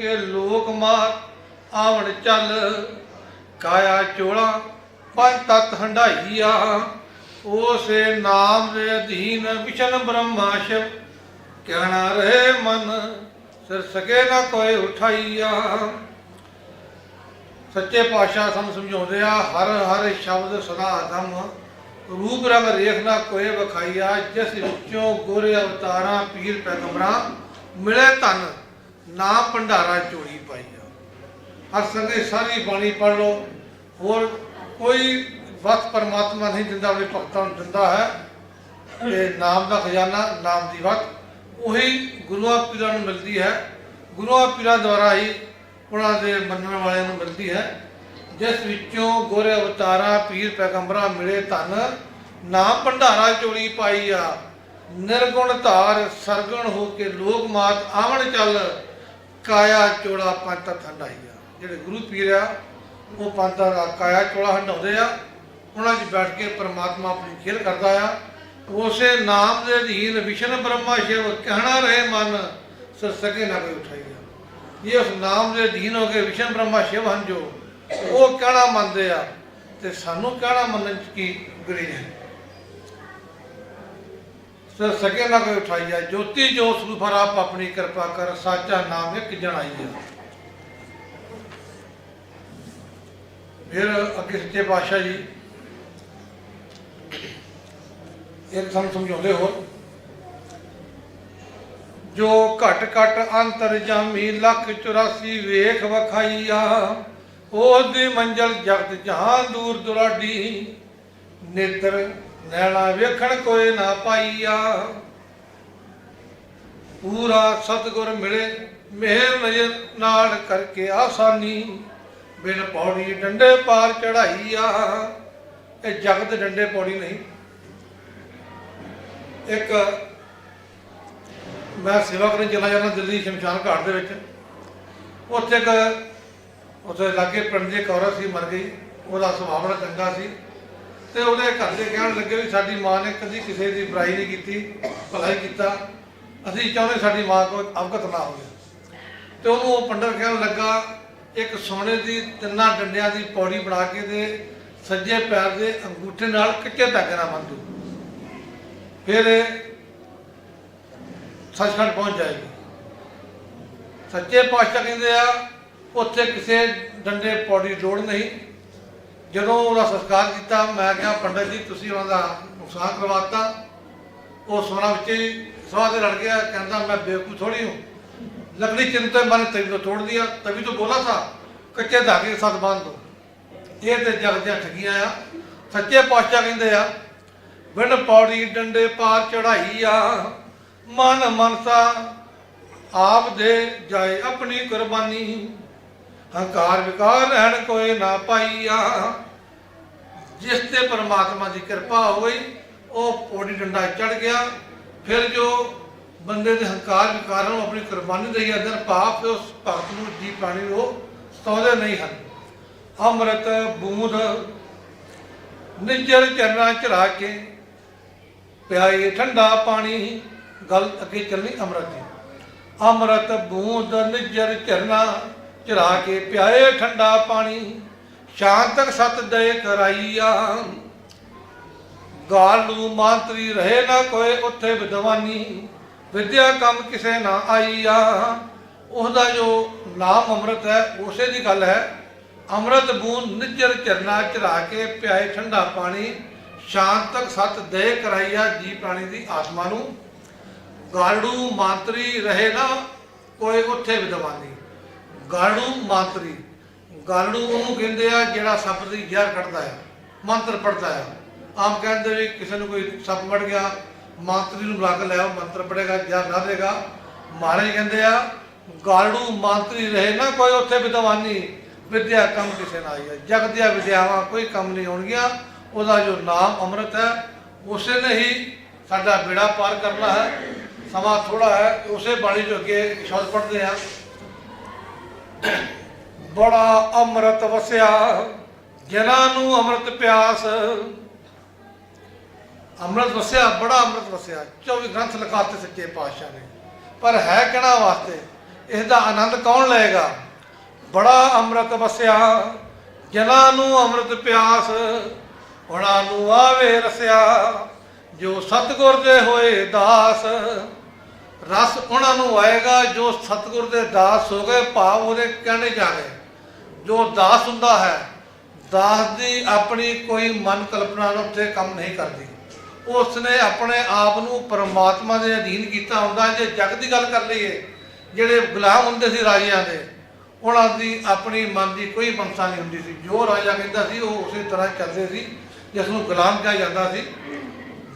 ਕੇ ਲੋਕ ਮਾਤ ਆਵਣ ਚੱਲ। ਕਾਇਆ ਚੋਲਾ ਪੰਜ ਤਤ ਹੰਡਾਈਆ ਉਸੇ ਨਾਮ ਦੇ ਅਧੀਨ ਵਿਸ਼ਨ ਬ੍ਰਹਮਾ ਸ਼ਿਵ। ਕਹਿਣਾ ਰਹੇ ਮਨ, ਸਿਰ ਸਕੇ ਨਾ ਕੋਈ ਉਠਾਈਆ। ਸੱਚੇ ਪਾਤਸ਼ਾਹ ਸਾਨੂੰ ਸਮਝਾਉਂਦੇ ਆ, ਹਰ ਹਰ ਸ਼ਬਦ ਸਦਾ ਧਮ ਰੂਪ ਰੰਗ ਰੇਖ ਨਾ ਕੋਏ ਵਖਾਈਆ, ਜਿਸ ਵਿੱਚੋਂ ਗੁਰ ਅਵਤਾਰਾਂ, ਪੀਰ ਪੈਗੰਬਰਾਂ ਮਿਲੇ ਧਨ। ਨਾ ਭੰਡਾਰਾ ਚੋਰੀ ਪਾਈਆ ਹਰ ਸੰਗੇ ਸਾਰੀ ਬਾਣੀ ਪੜ ਲਓ। ਹੋਰ ਕੋਈ ਵਕਤ ਪਰਮਾਤਮਾ ਨਹੀਂ ਦਿੰਦਾ ਆਪਣੇ ਭਗਤਾਂ ਨੂੰ ਦਿੰਦਾ ਹੈ। ਤੇ ਨਾਮ ਦਾ ਖਜ਼ਾਨਾ, ਨਾਮ ਦੀ ਵਕਤ, ਉਹੀ ਗੁਰੂਆਂ ਪੀਰਾਂ ਨੂੰ ਮਿਲਦੀ ਹੈ। ਗੁਰੂਆਂ ਪੀਰਾਂ ਦੁਆਰਾ ਹੀ ਉਹਨਾਂ ਦੇ ਮੰਨਣ ਵਾਲਿਆਂ ਨੂੰ ਮਿਲਦੀ ਹੈ। ਜਿਸ ਵਿੱਚੋਂ ਗੋਰੇ ਅਵਤਾਰਾਂ, ਪੀਰ ਪੈਗੰਬਰਾਂ ਮਿਲੇ ਧਨ, ਨਾ ਭੰਡਾਰਾ ਚੋਰੀ ਪਾਈ ਆ। ਨਿਰਗੁਣ ਧਾਰ, ਸਰਗਣ ਹੋ ਕੇ ਲੋਕ ਮਾਤ, ਆਵਣ ਚੱਲ ਕਾਇਆ ਚੋਲਾ ਪੰਤ ਹੰਡਾਈਆ ਜਿਹੜੇ ਗੁਰੂ ਪੀਰ ਆ, ਉਹ ਪੰਥਾਂ ਦਾ ਕਾਇਆ ਚੋਲਾ ਹੰਡਾਉਂਦੇ ਆ। ਉਹਨਾਂ 'ਚ ਬੈਠ ਕੇ ਪਰਮਾਤਮਾ ਆਪਣੀ ਖੇਲ ਕਰਦਾ ਆ। ਉਸੇ ਨਾਮ ਦੇ ਅਧੀਨ ਵਿਸ਼ਨ ਬ੍ਰਹਮਾ ਸ਼ਿਵ ਕਹਿਣਾ ਰਹੇ ਮਨ, ਸਿਰ ਸਕੇ ਨਾ ਕੋਈ ਉਠਾਈਆ ਇਹ ਉਸ ਨਾਮ ਦੇ ਅਧੀਨ ਹੋ ਕੇ ਵਿਸ਼ਨ ਬ੍ਰਹਮਾ ਸ਼ਿਵ ਹਨ ਜੋ ਉਹ ਕਹਿਣਾ ਮੰਨਦੇ ਆ। ਤੇ ਸਾਨੂੰ ਕਹਿਣਾ ਮੰਨਣ ਚ ਕੀ ਗਰੀ ਹੈ? ਸਿਰ ਸਕੇ ਨਾ ਕੋਈ ਉਠਾਈਆ ਜੋਤੀ ਜੋ ਸਰੂਪ ਆਪ ਆਪਣੀ ਕਿਰਪਾ ਕਰ, ਸਾਚਾ ਨਾਮ ਇੱਕ ਜਣਾਈਆ ਫਿਰ ਅੱਗੇ ਸੱਚੇ ਪਾਤਸ਼ਾਹ ਜੀ, ਇੱਕ ਸਾਨੂੰ ਸਮਝਾਉਂਦੇ ਹੋ ਜੋ ਘਟ ਘਟ ਅੰਤਰ ਜਾਮੀ ਲੱਖ 84 ਵੇਖ ਵਖਾਈਆ, ਉਹਦੀ ਮੰਜ਼ਲ ਜਗਤ ਜਹਾਨ ਦੂਰ ਦੁਰਾਡੀ, ਨੇਤਰ ਨੈਣਾ ਵੇਖਣ ਕੋਈ ਨਾ ਪਾਈਆ। ਪੂਰਾ ਸਤਗੁਰ ਮਿਲੇ, ਮਿਹਰ ਨਜ਼ਰ ਨਾਲ ਕਰਕੇ ਆਸਾਨੀ। ਬਿਨ ਪੌੜੀ ਡੰਡੇ ਪਾਰ ਚੜਾਈ ਇਹ ਜਗਤ ਡੰਡੇ ਪੌੜੀ ਨਹੀਂ। ਇੱਕ ਮੈਂ ਸੇਵਾ ਕਰਨ ਚਲਾ ਜਾਂਦਾ ਦਿੱਲੀ ਸ਼ਮਸ਼ਾਨ ਘਾਟ ਦੇ ਵਿੱਚ। ਉੱਥੇ ਇੱਕ ਉੱਥੇ ਲਾਗੇ ਪਿੰਡ ਦੀ ਇੱਕ ਔਰਤ ਸੀ, ਮਰ ਗਈ। ਉਹਦਾ ਸੁਭਾਅ ਬੜਾ ਚੰਗਾ ਸੀ। ਤੇ ਉਹਦੇ ਘਰ ਦੇ ਕਹਿਣ ਲੱਗੇ ਵੀ ਸਾਡੀ ਮਾਂ ਨੇ ਕਦੀ ਕਿਸੇ ਦੀ ਬੁਰਾਈ ਨਹੀਂ ਕੀਤੀ, ਭਲਾਈ ਕੀਤਾ। ਅਸੀਂ ਚਾਹੁੰਦੇ ਸਾਡੀ ਮਾਂ ਕੋਲ ਅਵਗਤ ਨਾ ਹੋਵੇ। ਤੇ ਉਹਨੂੰ ਉਹ ਪੰਡਤ ਕਹਿਣ ਲੱਗਾ, ਇੱਕ ਸੋਨੇ ਦੀ ਤਿੰਨਾਂ ਡੰਡਿਆਂ ਦੀ ਪੌੜੀ ਬਣਾ ਕੇ ਦੇ, ਸੱਜੇ ਪੈਰ ਦੇ ਅੰਗੂਠੇ ਨਾਲ ਕੱਚੇ ਧਾਗੇ ਬੰਨ੍ਹ ਫਿਰ ਇਹ ਸੱਚਖੰਡ ਪਹੁੰਚ ਜਾਏਗੀ। ਸੱਚੇ ਪਾਤਸ਼ਾਹ ਕਹਿੰਦੇ ਆ, ਉੱਥੇ ਕਿਸੇ ਡੰਡੇ ਪੌੜੀ ਦੀ ਲੋੜ ਨਹੀਂ। ਜਦੋਂ ਉਹਦਾ ਸੰਸਕਾਰ ਕੀਤਾ ਮੈਂ ਕਿਹਾ ਪੰਡਤ ਜੀ ਤੁਸੀਂ ਉਹਨਾਂ ਦਾ ਨੁਕਸਾਨ ਕਰਵਾਤਾ ਉਹ ਸੋਨਾ ਵਿੱਚ ਹੀ ਸਵਾ ਦੇ ਲੜ ਗਿਆ ਕਹਿੰਦਾ मैं बेवकूफ थोड़ी हूँ लकड़ी चिंता मैंने तभी तो तोड़ दिया तभी तो बोला था ਕੱਚੇ ਧਾਗੇ ਦੇ ਸਾਥ ਬੰਨ ਦੋ ਇਹ ਤੇ ਜਗ ਜਾਂ ਠਗੀਆਂ ਆ ਸੱਚੇ ਪਾਤਸ਼ਾਹ ਕਹਿੰਦੇ ਆ ਬਿਨ ਪੌੜੀ ਡੰਡੇ ਪਾਰ ਚੜਾਈ ਆ ਮਨ ਮਨਸਾ ਆਪ ਦੇ ਜਾਏ ਆਪਣੀ ਕੁਰਬਾਨੀ ਹੰਕਾਰ ਵਿਕਾਰ ਰਹਿਣ ਕੋਈ ਨਾ ਪਾਈਆ। ਜਿਸ ਤੇ ਪਰਮਾਤਮਾ ਦੀ ਕਿਰਪਾ ਹੋਈ, ਉਹ ਪੌੜੀ ਡੰਡਾ ਚੜ ਗਿਆ। ਫਿਰ ਜੋ ਬੰਦੇ ਦੇ ਹੰਕਾਰ ਵਿਕਾਰ ਨੂੰ ਆਪਣੀ ਕੁਰਬਾਨੀ ਦੇਈ ਅੰਦਰ ਪਾਪ ਉਸ ਭਗਤ ਨੂੰ ਜੀ ਪਾਣੀ ਉਹ ਸਤਾਉਂਦੇ ਨਹੀਂ ਹਨ। ਅੰਮ੍ਰਿਤ, ਬੂੰਦ, ਨਿਜਰ ਚਰਨਾਂ ਚੜਾ ਕੇ ਪਿਆਏ ਠੰਡਾ ਪਾਣੀ, ਗੱਲ ਅੱਗੇ ਚੱਲਣੀ ਅੰਮ੍ਰਿਤ ਦੀ। ਅੰਮ੍ਰਿਤ, ਬੂੰਦ, ਨਿਜਰ ਚਰਨਾਂ ਚਰਾ ਕੇ ਪਿਆਏ ਠੰਡਾ ਪਾਣੀ ਸ਼ਾਂਤਕ ਸਤ ਦੇ ਕਰਾਈਆ। ਗਾਲੂ ਮਾਂਤਰੀ ਰਹੇ ਨਾ ਕੋਈ ਉੱਥੇ ਵਿਦਵਾਨੀ, ਵਿਦਿਆ ਕੰਮ ਕਿਸੇ ਨਾ ਆਈਆ। ਉਹਦਾ ਜੋ ਨਾਮ ਅੰਮ੍ਰਿਤ ਹੈ, ਉਸੇ ਦੀ ਗੱਲ ਹੈ। ਅੰਮ੍ਰਿਤ ਬੂੰਦ ਨਿਜਰ ਚਰਨਾ ਚਰਾ ਕੇ ਪਿਆਏ ਠੰਡਾ ਪਾਣੀ ਸ਼ਾਂਤਕ ਸਤ ਦੇ ਕਰਾਈਆ ਜੀ ਪ੍ਰਾਣੀ ਦੀ ਆਤਮਾ ਨੂੰ। ਗਾਲੂ ਮੰਤਰੀ ਰਹੇ ਨਾ ਕੋਈ ਉੱਥੇ ਵਿਦਵਾਨੀ। ਗਾਲੜੂ ਮੰਤਰੀ। ਗਾਲੜੂ ਉਹਨੂੰ ਕਹਿੰਦੇ ਆ ਜਿਹੜਾ ਸੱਪ ਦੀ ਜ਼ਹਿਰ ਕੱਢਦਾ ਹੈ, ਮੰਤਰ ਪੜਦਾ ਹੈ। ਆਮ ਕਹਿੰਦੇ ਵੀ ਕਿਸੇ ਨੂੰ ਕੋਈ ਸੱਪ ਮੜ ਗਿਆ, ਮੰਤਰੀ ਨੂੰ ਬੁਲਾ ਕੇ ਲੈ ਆਓ, ਮੰਤਰ ਪੜੇਗਾ ਜ਼ਹਿਰ ਨਾ ਦੇਗਾ। ਮਹਾਰਾਜ ਕਹਿੰਦੇ ਆ, ਗਾਲੜੂ ਮੰਤਰੀ ਰਹੇ ਨਾ, ਕੋਈ ਉੱਥੇ ਵਿਦਵਾਨੀ ਵਿਦਿਆ ਕੰਮ ਕਿਸੇ ਨਾ ਆਈ ਹੈ। ਜਗ ਦੀਆਂ ਵਿਦਿਆਵਾਂ ਕੋਈ ਕੰਮ ਨਹੀਂ ਹੋਣਗੀਆਂ, ਉਹਦਾ ਜੋ ਨਾਮ ਅੰਮ੍ਰਿਤ ਹੈ, ਉਸੇ ਨੇ ਹੀ ਸਾਡਾ ਬੇੜਾ ਪਾਰ ਕਰਨਾ ਹੈ। ਸਮਾਂ ਥੋੜਾ ਹੈ, ਉਸੇ ਬਾਣੀ ਜੋ ਅੱਗੇ ਸ਼ਬਦ ਪੜ੍ਹਦੇ ਆ। ਬੜਾ ਅੰਮ੍ਰਿਤ ਵਸਿਆ, ਜਿਨ੍ਹਾਂ ਨੂੰ ਅੰਮ੍ਰਿਤ ਪਿਆਸ। ਅੰਮ੍ਰਿਤ ਵਸਿਆ, ਬੜਾ ਅੰਮ੍ਰਿਤ ਵਸਿਆ। 24 ਗ੍ਰੰਥ ਲਿਖਾਤੇ ਸੱਚੇ ਪਾਤਸ਼ਾਹ ਨੇ। ਪਰ ਹੈ ਕਿਹੜਾ ਵਾਸਤੇ? ਇਸ ਦਾ ਆਨੰਦ ਕੌਣ ਲਏਗਾ? ਬੜਾ ਅੰਮ੍ਰਿਤ ਵਸਿਆ ਜਨਾਂ ਨੂੰ ਅੰਮ੍ਰਿਤ ਪਿਆਸ ਉਹਨਾਂ ਨੂੰ ਆਵੇ ਰਸਿਆ। ਜੋ ਸਤਿਗੁਰ ਦੇ ਹੋਏ ਦਾਸ ਰਸ ਉਹਨਾਂ ਨੂੰ ਆਏਗਾ, ਜੋ ਸਤਿਗੁਰ ਦੇ ਦਾਸ ਹੋ ਗਏ, ਭਾਵ ਉਹਦੇ ਕਹਿਣੇ ਜਾ ਗਏ ਜੋ ਦਾਸ ਹੁੰਦਾ ਹੈ, ਦਾਸ ਦੀ ਆਪਣੀ ਕੋਈ ਮਨ ਕਲਪਨਾ ਨਾਲ ਉੱਤੇ ਕੰਮ ਨਹੀਂ ਕਰਦੀ। ਉਸਨੇ ਆਪਣੇ ਆਪ ਨੂੰ ਪਰਮਾਤਮਾ ਦੇ ਅਧੀਨ ਕੀਤਾ ਹੁੰਦਾ, ਜੇ ਜਗ ਦੀ ਗੱਲ ਕਰ ਲਈਏ, ਜਿਹੜੇ ਗੁਲਾਮ ਹੁੰਦੇ ਸੀ ਰਾਜਿਆਂ ਦੇ, ਉਹਨਾਂ ਦੀ ਆਪਣੀ ਮਨ ਦੀ ਕੋਈ ਮਨਸਾ ਨਹੀਂ ਹੁੰਦੀ ਸੀ। ਜੋ ਰਾਜਾ ਕਹਿੰਦਾ ਸੀ, ਉਹ ਉਸੇ ਤਰ੍ਹਾਂ ਚੱਲਦੇ ਸੀ, ਜਿਸ ਨੂੰ ਗੁਲਾਮ ਕਿਹਾ ਜਾਂਦਾ ਸੀ,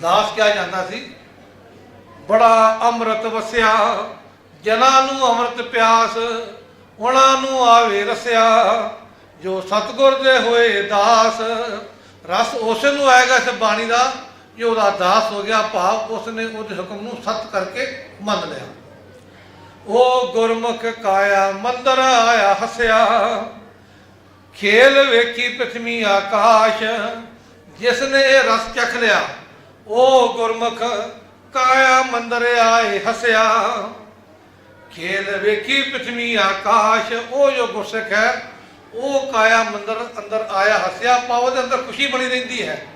ਦਾਸ ਕਿਹਾ ਜਾਂਦਾ ਸੀ। ਬੜਾ ਅੰਮ੍ਰਿਤ ਵਸਿਆ, ਜਨਾਂ ਨੂੰ ਅੰਮ੍ਰਿਤ ਪਿਆਸ, ਉਹਨਾਂ ਨੂੰ ਆਵੇ ਰਸਿਆ। ਜੋ ਸਤਗੁਰ ਦੇ ਹੋਏ ਦਾਸ, ਰਸ ਉਸ ਨੂੰ ਆਏਗਾ ਇਸ ਬਾਣੀ ਦਾ ਜੋ ਉਹਦਾ ਦਾਸ ਹੋ ਗਿਆ, ਭਾਵ ਉਸ ਨੇ ਉਹਦੇ ਹੁਕਮ ਨੂੰ ਸਤ ਕਰਕੇ ਮੰਨ ਲਿਆ। ਉਹ ਗੁਰਮੁਖ ਕਾਇਆ, ਮੰਦਰ ਆਇਆ ਹਸਿਆ। ਖੇਲ ਵੇਖੀ ਪ੍ਰਥਮੀ ਆਕਾਸ਼ ਜਿਸ ਨੇ ਇਹ ਰਸ ਚਖ ਲਿਆ। ਉਹ ਗੁਰਮੁਖ ਕਾਇਆ ਮੰਦਰ ਆਏ ਹਸਿਆ। ਖੇਲ ਵੇਖੀ ਪ੍ਰਥਮੀ ਆਕਾਸ਼, ਉਹ ਜੋ ਗੁਰਸਿੱਖ ਹੈ, ਉਹ ਕਾਇਆ ਮੰਦਰ ਅੰਦਰ ਆਇਆ ਹਸਿਆ। ਪਾਉ ਦੇ ਅੰਦਰ ਖੁਸ਼ੀ ਬਣੀ ਰਹਿੰਦੀ ਹੈ।